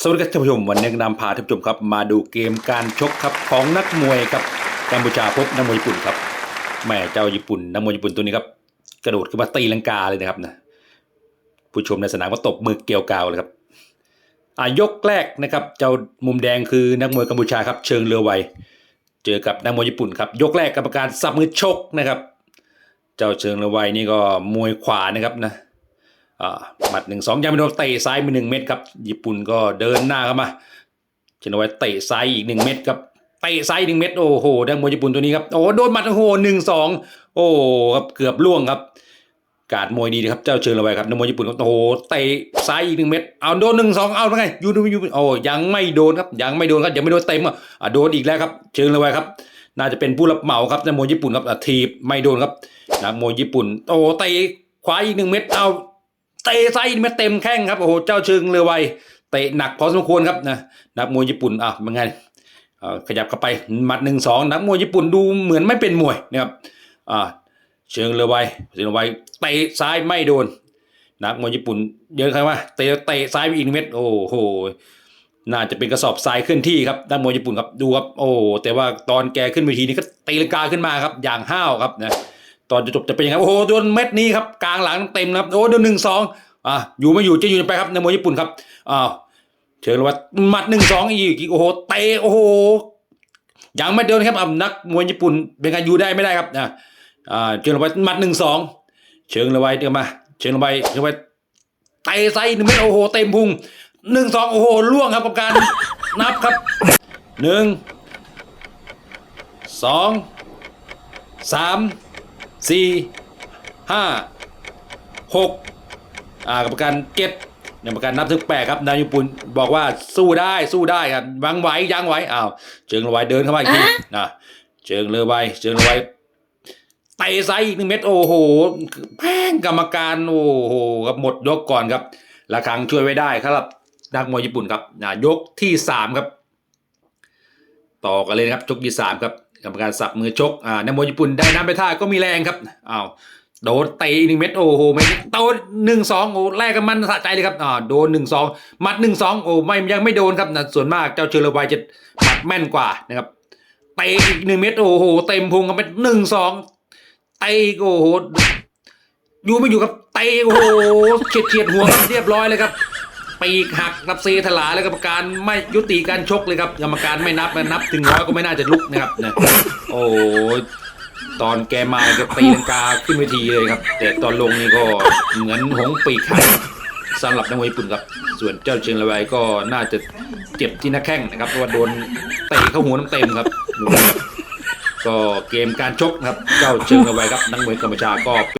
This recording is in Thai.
สวัสดีครับท่านผู้ชมวันนี้นำพาท่านผู้ชมครับ มาดูเกมการชกครับของนักมวยครับกัมพูชาพบนักมวยญี่ปุ่นครับแม่เจ้าญี่ปุ่นนักมวยญี่ปุ่นตัวนี้ครับกระโดดขึ้นมาตีลังกาเลยนะครับนะผู้ชมในสนามก็ตบมือเกลียวกาวเลยครับอ่ายกแรกนะครับเจ้ามุมแดงคือนักมวยกัมพูชาครับเชิงเรือไวเจอกับนักมวยญี่ปุ่นครับยกแรกกรรมการสับมือชกนะครับ เจ้าเชิงเรือไวนี่ก็มวยขวานะครับนะ หมัดหนึ่งสองยังไม่โนเตะซ้ายไปหนึ่งเม็ดครับ ญี่ปุ่นก็เดินหน้าเข้ามาเชนอไว้เตะซ้ายอีกหนึ่งเม็ดครับเตะซ้ายหนึ่งเม็ดโอ้โหดังมวยญี่ปุ่นตัวนี้ครับโอ้โดนหมัดโอ้โหหนึ่งสองโอ้ครับเกือบล่วงครับ การมวยดีนะครับเจ้าเชิงระไว้ครับนักมวยญี่ปุ่นครับโอ้โหเตะซ้ายอีกหนึ่งเม็ดเอาโดนหนึ่งสองเอาเป็นไงยูดูยูโอ้ยังไม่โดนครับยังไม่โดนครับยังไม่โดนเต็มอะโดนอีกแล้วครับ เชิงระไว้ครับน่าจะเป็นผู้รับเหมาครับนักมวยญี่ปุ่นครับทีบไม่โดนครับนักมวยญี่ปุ่น โอ้เตะขวาอีกหนึ่งเม็ดเอา เตะไส้มาเต็มแข้งครับโอ้โหเจ้าเชิงเรือไวเตะหนักพอสมควรครับนะนักมวยญี่ปุ่นอะเป็นไงขยับเข้าไปหมัดหนึ่งสองนักมวยญี่ปุ่นดูเหมือนไม่เป็นมวยนะครับอ่าเชิงเรือไวเชิงเรือไวเตะซ้ายไม่โดน นักมวยญี่ปุ่นเยอะครว่าเตะเตะซ้ายไปอีกหนึ่งเม็ดโอ้โหน่าจะเป็นกระสอบทรายเคลื่อนที่ครับนักมวยญี่ปุ่นครับดูครับโอ้แต่ว่าตอนแกขึ้นเวทีนี้ก็ตีลังกาขึ้นมาครับอย่างห้าวครับนะ ตอนจะจบจะเป็นยังไงโอ้โหโดนเม็ดนี้ครับกลางหลังเต็มนะครับโอ้โดนหนึ่งสองอะอยู่ไม่อยู่จะอยู่ไปครับในมวยญี่ปุ่นครับอ้าวเชิญว่าหมัดหนึ่งสองอีกโอ้โหเตะโอ้โหยังไม่เดินครับอะนักมวยญี่ปุ่นเป็นการอยู่ได้ไม่ได้ครับอะอ่าเชิญว่าหมัดหนึ่งสองเชิญเลยไว้เดี๋ยวมาเชิญเลยไว้เชิญเลยไว้เตะไซหนึ่งเม็ดโอ้โหเต็มพุงหนึ่งสองโอ้โหล่วงครับกับการนับครับหนึ่งสองสาม สี่ห้าหกอ่ากรรมการเก็ตกรรมการนับถึงแปดครับนายญี่ปุ่นบอกว่าสู้ได้สู้ได้ครับยังไหวยังไหวอ้าวเชิงเรือไวเดินเข้ามาอีกทีนะเชิงเรือไวเชิงเรือไวเตะซ้ายอีกหนึ่งเม็ดโอ้โหแพงกรรมการโอ้โหครับหมดยกก่อนครับละครังช่วยไว้ได้ครับนักมวยญี่ปุ่นครับนะยกที่สามครับ ต่อกันเลยนะครับชกที่สามครับ กรรมการสับมือชกอ่านักมวยญี่ปุ่นได้น้ำไปท่าก็มีแรงครับอ้าวโดนเตีหนึ่งเม็ดโอ้โหไม่โดนหนึ่งสองโอ้แรกกันมันสะใจเลยครับอ่าโดนหนึ่งสองมัดหนึ่งสองโอ้ไม่ยังไม่โดนครับนะส่วนมากเจ้าเชลวายจะหมัดแม่นกว่านะครับเตะอีกหนึ่งเม็ดโอ้โหเต็มพุงกันเป็นหนึ่งสองเตะโอ้โหอยู่ไม่อยู่ครับเตะโอ้โหเฉียดเฉียดหัวครับเรียบร้อยเลยครับ ปีกหักรับเซถลาแล้วกรรมการไม่ยุติการชกเลยครับกรรมการไม่นับนับถึงร้อยก็ไม่น่าจะลุกนะครับนะโอ้ตอนแกมาก็ตีลังกาขึ้นเวทีเลยครับ แต่ตอนลงนี่ก็เหมือนหงปีกหักสำหรับนักมวยญี่ปุ่นครับ ส่วนเจ้าเชียงรายก็น่าจะเจ็บที่หน้าแข้งนะครับเพราะว่าโดนเตะเข้าหัวน้ำเต็มครับก็เกมการชกครับเจ้าเชียงรายครับนักมวยกัมพูชาก็